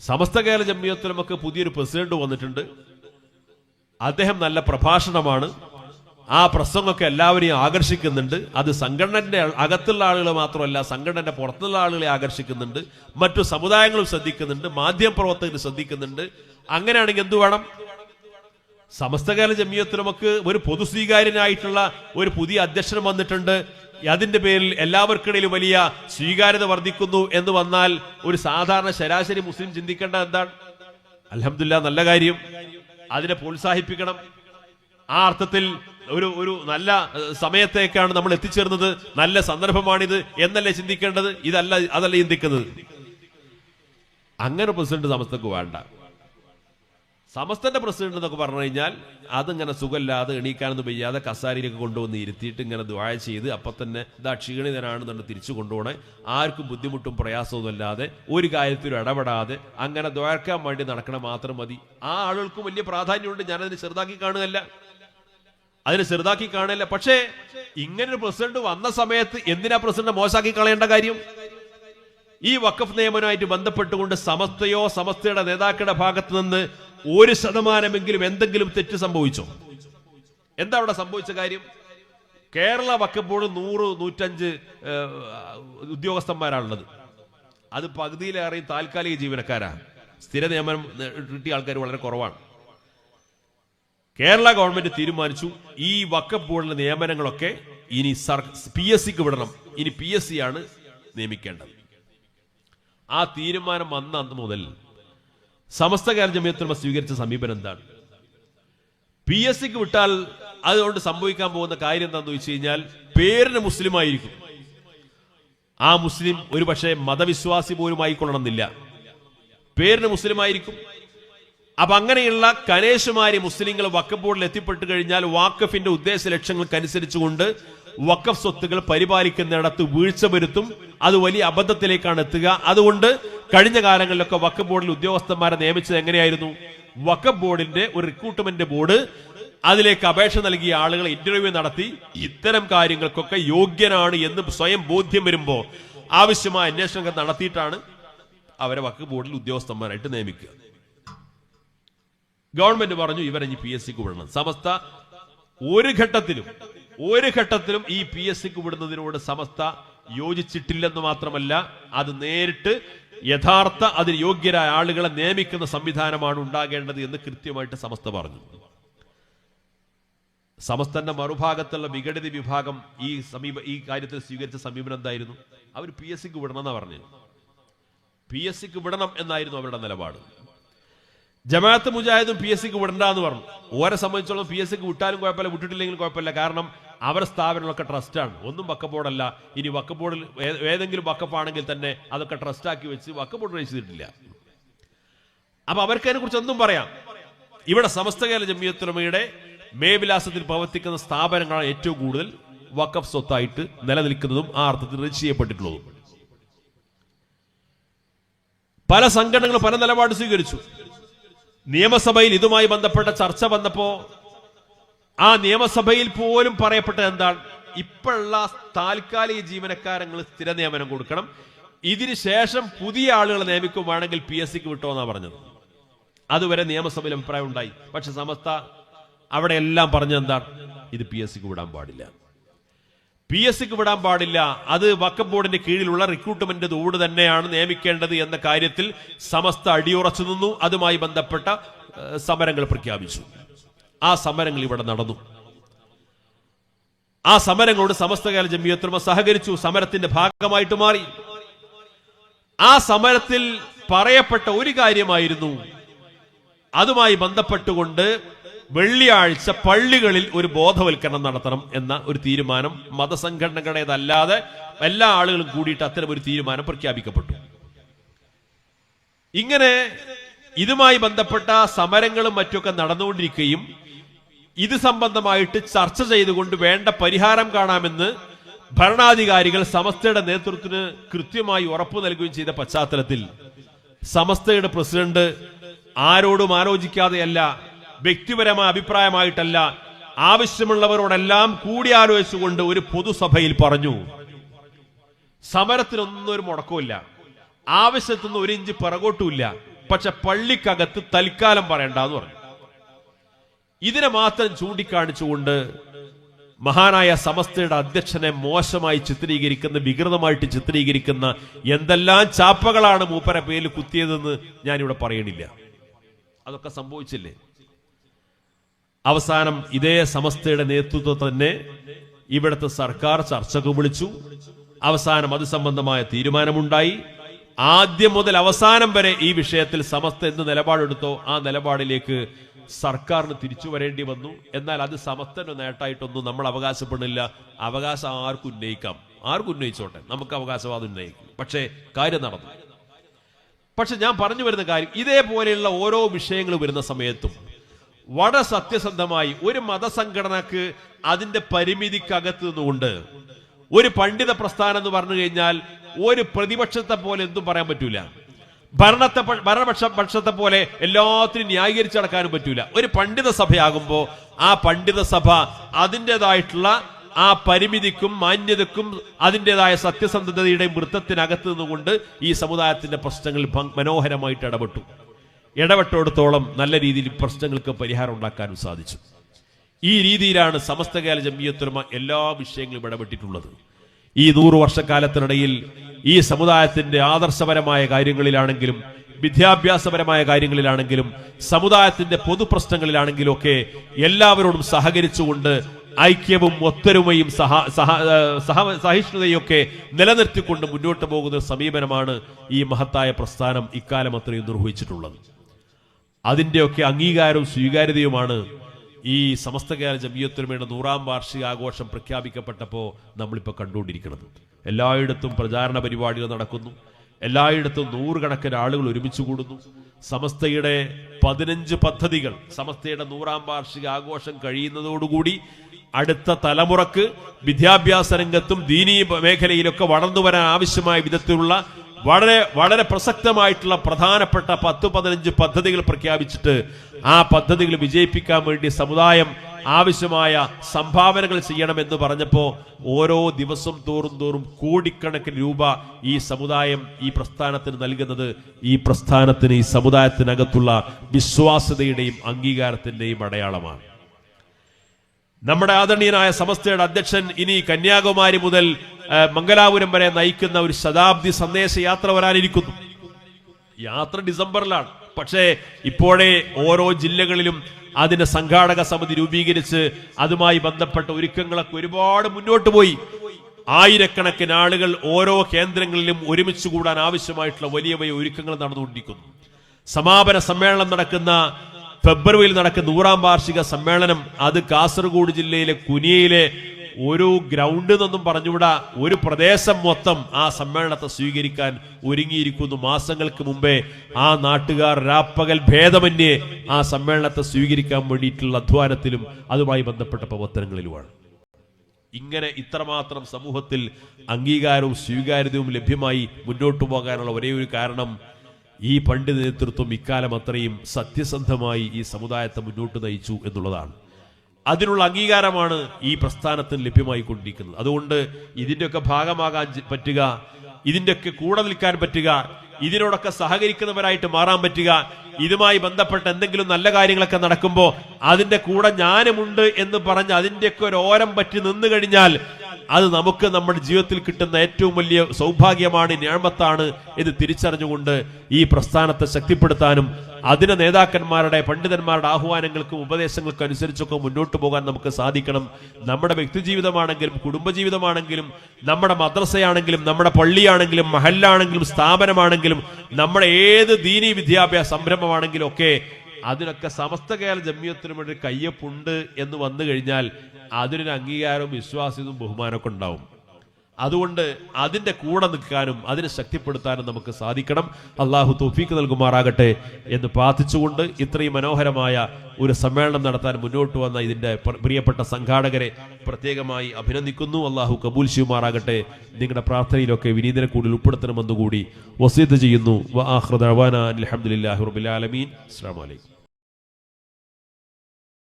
സമസ്ത കേരള ജമ്മിയത്തിലുമൊക്കെ പുതിയൊരു പ്രസിഡന്റ് വന്നിട്ടുണ്ട്. അദ്ദേഹം നല്ല പ്രഭാഷണമാണ്. ആ പ്രസംഗമൊക്കെ എല്ലാവരെയും ആകർഷിക്കുന്നുണ്ട്. അത് സംഘടനന്റെ അകത്തുള്ള ആളുകൾ മാത്രമല്ല സംഘടനന്റെ പുറത്തുള്ള ആളുകളെ ആകർഷിക്കുന്നുണ്ട്. മറ്റു സമുദായങ്ങളും ശ്രദ്ധിക്കുന്നുണ്ട്. മാധ്യമ പ്രവർത്തകർ ശ്രദ്ധിക്കുന്നുണ്ട്. അങ്ങനെയാണെങ്കിൽ എന്തു വേണം? സമസ്തകാല ജമിയത്തിലുമൊക്കെ ഒരു പൊതു സ്വീകാര്യനായിട്ടുള്ള ഒരു പുതിയ അധ്യക്ഷൻ വന്നിട്ടുണ്ട്. അതിന്റെ പേരിൽ എല്ലാവർക്കിടയിൽ വലിയ സ്വീകാര്യത വർദ്ധിക്കുന്നു എന്ന് വന്നാൽ ഒരു സാധാരണ ശരാശരി മുസ്ലിം ചിന്തിക്കേണ്ട എന്താണ്? അലഹമില്ല നല്ല കാര്യം. അതിനെ പ്രോത്സാഹിപ്പിക്കണം. ആ അർത്ഥത്തിൽ ഒരു ഒരു നല്ല സമയത്തേക്കാണ് നമ്മൾ എത്തിച്ചേർന്നത്. നല്ല സന്ദർഭമാണിത് എന്നല്ലേ ചിന്തിക്കേണ്ടത്? ഇതല്ല അതല്ല ചിന്തിക്കുന്നത്. അങ്ങനെ പ്രസിഡന്റ് സമസ്തക്ക് വേണ്ട. സമസ്തന്റെ പ്രസിഡന്റ് എന്നൊക്കെ പറഞ്ഞു കഴിഞ്ഞാൽ അതിങ്ങനെ സുഖമില്ലാതെ എണീക്കാനൊന്നും വയ്യാതെ കസാരിയിലൊക്കെ കൊണ്ടുവന്ന് ഇരുത്തിയിട്ട് ഇങ്ങനെ ദ്വായ ചെയ്ത് അപ്പം തന്നെ ഇതാ ക്ഷീണിതനാണെന്നുണ്ട് തിരിച്ചു കൊണ്ടുപോകണേ. ആർക്കും ബുദ്ധിമുട്ടും പ്രയാസമൊന്നും അല്ലാതെ ഒരു കാര്യത്തിലും ഇടപെടാതെ അങ്ങനെ ദ്വാരക്കാൻ വേണ്ടി നടക്കണം മാത്രം മതി. ആ ആളുകൾക്കും വലിയ പ്രാധാന്യമുണ്ട്. ഞാനതിന് ചെറുതാക്കി കാണുകയല്ല. അതിന് ചെറുതാക്കി കാണുകയല്ല. പക്ഷേ ഇങ്ങനെ ഒരു പ്രസിഡന്റ് വന്ന സമയത്ത് എന്തിനാ പ്രസിഡന്റ് മോശമാക്കി കളയേണ്ട കാര്യം? ഈ വഖഫ് നിയമനവുമായിട്ട് ബന്ധപ്പെട്ടുകൊണ്ട് സമസ്തയോ സമസ്തയുടെ നേതാക്കളുടെ ഭാഗത്ത് നിന്ന് ഒരു ശതമാനമെങ്കിലും എന്തെങ്കിലും തെറ്റ് സംഭവിച്ചോ? എന്താ അവിടെ സംഭവിച്ച കാര്യം? കേരള വക്കപ്പോൾ നൂറ് നൂറ്റഞ്ച് ഉദ്യോഗസ്ഥന്മാരാണുള്ളത്. അത് പകുതിയിലേറെയും താൽക്കാലിക ജീവനക്കാരാണ് സ്ഥിര നിയമനം കിട്ടിയ ആൾക്കാർ വളരെ കുറവാണ്. കേരള ഗവൺമെന്റ് തീരുമാനിച്ചു ഈ ബോർഡിലെ നിയമനങ്ങളൊക്കെ ഇനി സർ പി എസ് സിക്ക് വിടണം. ഇനി പി എസ് സി ആണ് നിയമിക്കേണ്ടത്. ആ തീരുമാനം വന്ന അന്ന് മുതൽ സമസ്ത കേരള ജമിയത്തുലമ സ്വീകരിച്ച സമീപനം എന്താണ്? പി എസ് സിക്ക് വിട്ടാൽ അതുകൊണ്ട് സംഭവിക്കാൻ പോകുന്ന കാര്യം എന്താണെന്ന് വെച്ച് കഴിഞ്ഞാൽ പേരിന് മുസ്ലിം ആയിരിക്കും. ആ മുസ്ലിം ഒരു പക്ഷേ മതവിശ്വാസി പോലും ആയിക്കൊള്ളണമെന്നില്ല. പേരിന് മുസ്ലിം ആയിരിക്കും. അപ്പൊ അങ്ങനെയുള്ള കനേശുമാരി മുസ്ലിങ്ങൾ വക്കഫ് ബോർഡിൽ എത്തിപ്പെട്ടു കഴിഞ്ഞാൽ വാക്കഫിന്റെ ഉദ്ദേശ ലക്ഷ്യങ്ങൾക്കനുസരിച്ചുകൊണ്ട് വക്കഫ് സ്വത്തുകൾ പരിപാലിക്കുന്നിടത്ത് വീഴ്ച വരുത്തും. അത് വലിയ അബദ്ധത്തിലേക്കാണ് എത്തുക. അതുകൊണ്ട് കഴിഞ്ഞ കാലങ്ങളിലൊക്കെ വക്കഫ് ബോർഡിൽ ഉദ്യോഗസ്ഥന്മാരെ നിയമിച്ചത് എങ്ങനെയായിരുന്നു? വക്കഫ് ബോർഡിന്റെ ഒരു റിക്രൂട്ട്മെന്റ് ബോർഡ് അതിലേക്ക് അപേക്ഷ നൽകിയ ആളുകൾ ഇന്റർവ്യൂ നടത്തി. ഇത്തരം കാര്യങ്ങൾക്കൊക്കെ യോഗ്യനാണ് എന്ന് സ്വയം ബോധ്യം വരുമ്പോൾ ആവശ്യമായ അന്വേഷണങ്ങൾ നടത്തിയിട്ടാണ് അവരെ വക്കഫ് ബോർഡിൽ ഉദ്യോഗസ്ഥന്മാരായിട്ട് നിയമിക്കുക. ഗവൺമെന്റ് പറഞ്ഞു ഇവരെ ഇനി പി എസ് സിക്ക് വിടണം. സമസ്ത ഒരു ഘട്ടത്തിലും ഒരു ഘട്ടത്തിലും ഈ പി എസ് സിക്ക് വിടുന്നതിനോട് സമസ്ത യോജിച്ചിട്ടില്ലെന്ന് മാത്രമല്ല അത് നേരിട്ട് യഥാർത്ഥ അതിന് യോഗ്യരായ ആളുകളെ നിയമിക്കുന്ന സംവിധാനമാണ് ഉണ്ടാകേണ്ടത് എന്ന് കൃത്യമായിട്ട് സമസ്ത പറഞ്ഞു. സമസ്തന്റെ മറുഭാഗത്തുള്ള വിഘടിത വിഭാഗം ഈ സമീപ ഈ കാര്യത്തിൽ സ്വീകരിച്ച സമീപനം എന്തായിരുന്നു? അവർ പി എസ് സിക്ക് വിടണം എന്നാ പറഞ്ഞത്. പി എസ് സിക്ക് വിടണം എന്നായിരുന്നു അവരുടെ നിലപാട്. ജമാഅത്ത് മുജാഹിദും പി എസ് സിക്ക് വിടണ്ടെന്ന് പറഞ്ഞു. ഓരെ സംബന്ധിച്ചോളം പി എസ് സിക്ക് വിട്ടാലും കുഴപ്പമില്ല വിട്ടിട്ടില്ലെങ്കിലും കുഴപ്പമില്ല. കാരണം അവരുടെ സ്ഥാപനങ്ങളൊക്കെ ട്രസ്റ്റാണ്. ഒന്നും വക്കഫ് ബോർഡല്ല ഇനി വക്കഫ് ബോർഡിൽ ഏതെങ്കിലും വക്കഫ് ആണെങ്കിൽ തന്നെ അതൊക്കെ ട്രസ്റ്റാക്കി വെച്ച് വക്കഫ് ബോർഡ് രജിസ്റ്റർ ചെയ്തിട്ടില്ല. അപ്പൊ അവർക്ക് അതിനെ കുറിച്ച് ഒന്നും പറയാം. ഇവിടെ സമസ്ത കേരള ജമിയത്തുലമയുടെ മേവിലാസത്തിൽ പ്രവർത്തിക്കുന്ന സ്ഥാപനങ്ങളാണ് ഏറ്റവും കൂടുതൽ വക്കഫ് സ്വത്തായിട്ട് നിലനിൽക്കുന്നതും ആ അർത്ഥത്തിൽ രജിസ്റ്റർ ചെയ്യപ്പെട്ടിട്ടുള്ളതും. പല സംഘടനകളും പല നിലപാട് സ്വീകരിച്ചു. നിയമസഭയിൽ ഇതുമായി ബന്ധപ്പെട്ട ചർച്ച വന്നപ്പോ ആ നിയമസഭയിൽ പോലും പറയപ്പെട്ടത് എന്താണ്? ഇപ്പോഴുള്ള താൽക്കാലിക ജീവനക്കാരങ്ങൾ സ്ഥിര നിയമനം കൊടുക്കണം. ഇതിനു ശേഷം പുതിയ ആളുകളെ നിയമിക്കുവാണെങ്കിൽ പി എസ് സിക്ക് വിട്ടോ എന്നാ പറഞ്ഞത്. അതുവരെ നിയമസഭയിൽ അഭിപ്രായം ഉണ്ടായി. പക്ഷെ സമസ്ത അവിടെ എല്ലാം പറഞ്ഞെന്താണ് ഇത് പി എസ് സിക്ക് വിടാൻ പാടില്ല. പി എസ് സിക്ക് വിടാൻ പാടില്ല. അത് വക്കഫ് ബോർഡിന്റെ കീഴിലുള്ള റിക്രൂട്ട്മെന്റ് തോട് തന്നെയാണ് നിയമിക്കേണ്ടത് എന്ന കാര്യത്തിൽ സമസ്ത അടിയുറച്ചു നിന്നു. അതുമായി ബന്ധപ്പെട്ട സമരങ്ങൾ പ്രഖ്യാപിച്ചു. ആ സമരങ്ങൾ ഇവിടെ നടന്നു. ആ സമരങ്ങളോട് സമസ്തകാല ജമിയത്തുമ സഹകരിച്ചു സമരത്തിന്റെ ഭാഗമായിട്ട് മാറി. ആ സമരത്തിൽ പറയപ്പെട്ട ഒരു കാര്യമായിരുന്നു. അതുമായി ബന്ധപ്പെട്ടുകൊണ്ട് വെള്ളിയാഴ്ച പള്ളികളിൽ ഒരു ബോധവൽക്കരണം നടത്തണം എന്ന ഒരു തീരുമാനം മതസംഘടനകളുടേതല്ലാതെ എല്ലാ ആളുകളും കൂടിയിട്ട് അത്തരം ഒരു തീരുമാനം പ്രഖ്യാപിക്കപ്പെട്ടു. ഇങ്ങനെ ഇതുമായി ബന്ധപ്പെട്ട സമരങ്ങളും മറ്റൊക്കെ നടന്നുകൊണ്ടിരിക്കുകയും ഇത് സംബന്ധമായിട്ട് ചർച്ച ചെയ്തുകൊണ്ട് വേണ്ട പരിഹാരം കാണാമെന്ന് ഭരണാധികാരികൾ സമസ്തയുടെ നേതൃത്വത്തിന് കൃത്യമായി ഉറപ്പു നൽകുകയും ചെയ്ത പശ്ചാത്തലത്തിൽ സമസ്തയുടെ പ്രസിഡന്റ് ആരോടും ആലോചിക്കാതെയല്ല വ്യക്തിപരമായ അഭിപ്രായമായിട്ടല്ല ആവശ്യമുള്ളവരോടെല്ലാം കൂടിയാലോചിച്ചുകൊണ്ട് ഒരു പൊതുസഭയിൽ പറഞ്ഞു. സമരത്തിനൊന്നും ഒരു മുടക്കമില്ല ആവശ്യത്തുനിന്ന് ഒരു ഇഞ്ച് പിറകോട്ടുമില്ല. പക്ഷെ പള്ളിക്കകത്ത് തൽക്കാലം പറയണ്ടെന്ന് പറഞ്ഞു. ഇതിനെ മാത്രം ചൂണ്ടിക്കാണിച്ചുകൊണ്ട് മഹാനായ സമസ്തയുടെ അധ്യക്ഷനെ മോശമായി ചിത്രീകരിക്കുന്ന വികൃതമായിട്ട് ചിത്രീകരിക്കുന്ന എന്തെല്ലാം ചാപ്പകളാണ് മൂപ്പരെ പേരിൽ കുത്തിയതെന്ന് ഞാനിവിടെ പറയണില്ല. അതൊക്കെ സംഭവിച്ചില്ലേ? അവസാനം ഇതേ സമസ്തയുടെ നേതൃത്വം തന്നെ ഇവിടുത്തെ സർക്കാർ ചർച്ചകൾ വിളിച്ചു. അവസാനം അത് സംബന്ധമായ തീരുമാനമുണ്ടായി. ആദ്യം മുതൽ അവസാനം വരെ ഈ വിഷയത്തിൽ സമസ്ത എന്ത് നിലപാടെടുത്തോ ആ നിലപാടിലേക്ക് സർക്കാരിന് തിരിച്ചു വരേണ്ടി വന്നു. എന്നാൽ അത് സമസ്തന്റെ നേട്ടമായിട്ടൊന്നും നമ്മൾ അവകാശപ്പെടുന്നില്ല. അവകാശം ആർക്കും ഉന്നയിക്കാം. ആർക്കും ഉന്നയിച്ചോട്ടെ. നമുക്ക് അവകാശവാദം ഉന്നയിക്കും. പക്ഷേ കാര്യം നടന്നു. പക്ഷെ ഞാൻ പറഞ്ഞു വരുന്ന കാര്യം ഇതേപോലെയുള്ള ഓരോ വിഷയങ്ങൾ വരുന്ന സമയത്തും വളരെ സത്യസന്ധമായി ഒരു മതസംഘടനക്ക് അതിന്റെ പരിമിതിക്കകത്ത് നിന്നുകൊണ്ട് ഒരു പണ്ഡിത പ്രസ്ഥാനം എന്ന് പറഞ്ഞു കഴിഞ്ഞാൽ ഒരു പ്രതിപക്ഷത്തെ പോലെ എന്തും പറയാൻ പറ്റൂല. ഭരണത്തെ ഭരണപക്ഷ പക്ഷത്തെ പോലെ എല്ലാത്തിനും ന്യായീകരിച്ച് നടക്കാനും പറ്റൂല. ഒരു പണ്ഡിത സഭയാകുമ്പോൾ ആ പണ്ഡിത സഭ അതിന്റെതായിട്ടുള്ള ആ പരിമിതിക്കും മാന്യതക്കും അതിന്റെതായ സത്യസന്ധതയുടെയും വൃത്തത്തിനകത്ത് നിന്നുകൊണ്ട് ഈ സമുദായത്തിന്റെ പ്രശ്നങ്ങൾ മനോഹരമായിട്ട് ഇടപെട്ടു. ഇടപെട്ടോടത്തോളം നല്ല രീതിയിൽ പ്രശ്നങ്ങൾക്ക് പരിഹാരം ഉണ്ടാക്കാനും സാധിച്ചു. ഈ രീതിയിലാണ് സമസ്ത കേരള ജമിയത്തുലമ എല്ലാ വിഷയങ്ങളും ഇടപെട്ടിട്ടുള്ളത്. ഈ നൂറു വർഷക്കാലത്തിനിടയിൽ ഈ സമുദായത്തിന്റെ ആദർശപരമായ കാര്യങ്ങളിലാണെങ്കിലും വിദ്യാഭ്യാസപരമായ കാര്യങ്ങളിലാണെങ്കിലും സമുദായത്തിന്റെ പൊതുപ്രശ്നങ്ങളിലാണെങ്കിലും ഒക്കെ എല്ലാവരോടും സഹകരിച്ചുകൊണ്ട് ഐക്യവും ഒത്തൊരുമയും സഹ സഹ സഹ സഹിഷ്ണുതയൊക്കെ നിലനിർത്തിക്കൊണ്ട് മുന്നോട്ട് പോകുന്ന സമീപനമാണ് ഈ മഹത്തായ പ്രസ്ഥാനം ഇക്കാലം അത്രയും നിർവഹിച്ചിട്ടുള്ളത്. അതിന്റെയൊക്കെ അംഗീകാരവും സ്വീകാര്യതയുമാണ് ഈ സമസ്ത കേരള ജമിയത്തുലമയുടെ നൂറാം വാർഷിക ആഘോഷം പ്രഖ്യാപിക്കപ്പെട്ടപ്പോൾ നമ്മളിപ്പോൾ കണ്ടുകൊണ്ടിരിക്കുന്നത്. എല്ലായിടത്തും പ്രചാരണ പരിപാടികൾ നടക്കുന്നു. എല്ലായിടത്തും നൂറുകണക്കിന് ആളുകൾ ഒരുമിച്ച് കൂടുന്നു. സമസ്തയുടെ പതിനഞ്ച് പദ്ധതികൾ സമസ്തയുടെ നൂറാം വാർഷിക ആഘോഷം കഴിയുന്നതോടുകൂടി അടുത്ത തലമുറയ്ക്ക് വിദ്യാഭ്യാസ രംഗത്തും ദീനീ മേഖലയിലൊക്കെ വളർന്നു വരാൻ ആവശ്യമായ വിധത്തിലുള്ള വളരെ വളരെ പ്രസക്തമായിട്ടുള്ള പ്രധാനപ്പെട്ട പത്ത് പതിനഞ്ച് പദ്ധതികൾ പ്രഖ്യാപിച്ചിട്ട് ആ പദ്ധതികൾ വിജയിപ്പിക്കാൻ വേണ്ടി സമുദായം ആവശ്യമായ സംഭാവനകൾ ചെയ്യണമെന്ന് പറഞ്ഞപ്പോൾ ഓരോ ദിവസം തോറും തോറും കോടിക്കണക്കിന് രൂപ ഈ സമുദായം ഈ പ്രസ്ഥാനത്തിന് നൽകുന്നത്. ഈ പ്രസ്ഥാനത്തിന് ഈ സമുദായത്തിനകത്തുള്ള വിശ്വാസ്യതയുടെയും അംഗീകാരത്തിന്റെയും അടയാളമാണ്. നമ്മുടെ ആദരണീയനായ സമസ്തയുടെ അധ്യക്ഷൻ ഇനി കന്യാകുമാരി മുതൽ മംഗലാപുരം വരെ നയിക്കുന്ന ഒരു ശതാബ്ദി സന്ദേശ യാത്ര വരാനിരിക്കുന്നു. യാത്ര ഡിസംബറിലാണ്. പക്ഷേ ഇപ്പോഴേ ഓരോ ജില്ലകളിലും അതിന്റെ സംഘാടക സമിതി രൂപീകരിച്ച് അതുമായി ബന്ധപ്പെട്ട ഒരുക്കങ്ങളൊക്കെ ഒരുപാട് മുന്നോട്ട് പോയി. ആയിരക്കണക്കിന് ആളുകൾ ഓരോ കേന്ദ്രങ്ങളിലും ഒരുമിച്ച് കൂടാൻ ആവശ്യമായിട്ടുള്ള വലിയ വലിയ ഒരുക്കങ്ങൾ നടന്നുകൊണ്ടിരിക്കുന്നു. സമാപന സമ്മേളനം നടക്കുന്ന ഫെബ്രുവരിയിൽ നടക്കുന്ന നൂറാം വാർഷിക സമ്മേളനം അത് കാസർഗോഡ് ജില്ലയിലെ കുനിയയിലെ ഒരു ഗ്രൗണ്ട് എന്നൊന്നും പറഞ്ഞുകൂടാ ഒരു പ്രദേശം മൊത്തം ആ സമ്മേളനത്തെ സ്വീകരിക്കാൻ ഒരുങ്ങിയിരിക്കുന്നു. മാസങ്ങൾക്ക് മുമ്പേ ആ നാട്ടുകാർ രാപ്പകൽ ഭേദമന്യേ ആ സമ്മേളനത്തെ സ്വീകരിക്കാൻ വേണ്ടിയിട്ടുള്ള അധ്വാനത്തിലും അതുമായി ബന്ധപ്പെട്ട പ്രവർത്തനങ്ങളിലുമാണ്. ഇങ്ങനെ ഇത്രമാത്രം സമൂഹത്തിൽ അംഗീകാരവും സ്വീകാര്യതയും ലഭ്യമായി മുന്നോട്ടു പോകാനുള്ള ഒരേ ഒരു കാരണം ഈ പണ്ഡിത നേതൃത്വം ഇക്കാലം അത്രയും സത്യസന്ധമായി ഈ സമുദായത്തെ മുന്നോട്ട് നയിച്ചു എന്നുള്ളതാണ്. അതിനുള്ള അംഗീകാരമാണ് ഈ പ്രസ്ഥാനത്തിന് ലഭ്യമായി കൊണ്ടിരിക്കുന്നത് അതുകൊണ്ട് ഇതിന്റെയൊക്കെ ഭാഗമാകാൻ പറ്റുക ഇതിന്റെയൊക്കെ കൂടെ നിൽക്കാൻ പറ്റുക ഇതിനോടൊക്കെ സഹകരിക്കുന്നവരായിട്ട് മാറാൻ പറ്റുക ഇതുമായി ബന്ധപ്പെട്ട എന്തെങ്കിലും നല്ല കാര്യങ്ങളൊക്കെ നടക്കുമ്പോൾ അതിന്റെ കൂടെ ഞാനുമുണ്ട് എന്ന് പറഞ്ഞ് അതിന്റെയൊക്കെ ഒരു ഓരം പറ്റി നിന്നു കഴിഞ്ഞാൽ അത് നമുക്ക് നമ്മുടെ ജീവിതത്തിൽ കിട്ടുന്ന ഏറ്റവും വലിയ സൗഭാഗ്യമാണ് ഞാമത്താണ് ഇത് തിരിച്ചറിഞ്ഞുകൊണ്ട് ഈ പ്രസ്ഥാനത്തെ ശക്തിപ്പെടുത്താനും അതിന് നേതാക്കന്മാരുടെ പണ്ഡിതന്മാരുടെ ആഹ്വാനങ്ങൾക്കും ഉപദേശങ്ങൾക്കും അനുസരിച്ചൊക്കെ മുന്നോട്ട് പോകാൻ നമുക്ക് സാധിക്കണം. നമ്മുടെ വ്യക്തിജീവിതമാണെങ്കിലും കുടുംബജീവിതമാണെങ്കിലും നമ്മുടെ മദ്രസയാണെങ്കിലും നമ്മുടെ പള്ളിയാണെങ്കിലും മഹല്ലാണെങ്കിലും സ്ഥാപനമാണെങ്കിലും നമ്മുടെ ഏത് ദീനീ വിദ്യാഭ്യാസ സംരംഭമാണെങ്കിലും ഒക്കെ അതിനൊക്കെ സമസ്ത കേരള ജമ്മിയത്തിനും വേണ്ടി കയ്യപ്പുണ്ട് എന്ന് വന്നു കഴിഞ്ഞാൽ അതിനൊരു അംഗീകാരവും വിശ്വാസ്യതയും ബഹുമാനമൊക്കെ ഉണ്ടാവും. അതുകൊണ്ട് അതിന്റെ കൂടെ നിൽക്കാനും അതിനെ ശക്തിപ്പെടുത്താനും നമുക്ക് സാധിക്കണം. അള്ളാഹു തോഫീക്ക് നൽകുമാറാകട്ടെ എന്ന് പ്രാർത്ഥിച്ചുകൊണ്ട് ഇത്രയും മനോഹരമായ ഒരു സമ്മേളനം നടത്താൻ മുന്നോട്ട് വന്ന ഇതിന്റെ പ്രിയപ്പെട്ട സംഘാടകരെ പ്രത്യേകമായി അഭിനന്ദിക്കുന്നു. അള്ളാഹു കബൂൽ ചെയ്യുമാറാകട്ടെ. നിങ്ങളുടെ പ്രാർത്ഥനയിലൊക്കെ വിനീതനെ കൂടുതൽ ഉൾപ്പെടുത്തണമെന്നുകൂടി വസീത്ത് ചെയ്യുന്നു. വ വലൈക്കും ഹംദുലില്ലാഹി റബ്ബിൽ ആലമീൻ. അസ്സലാമു അലൈക്കും.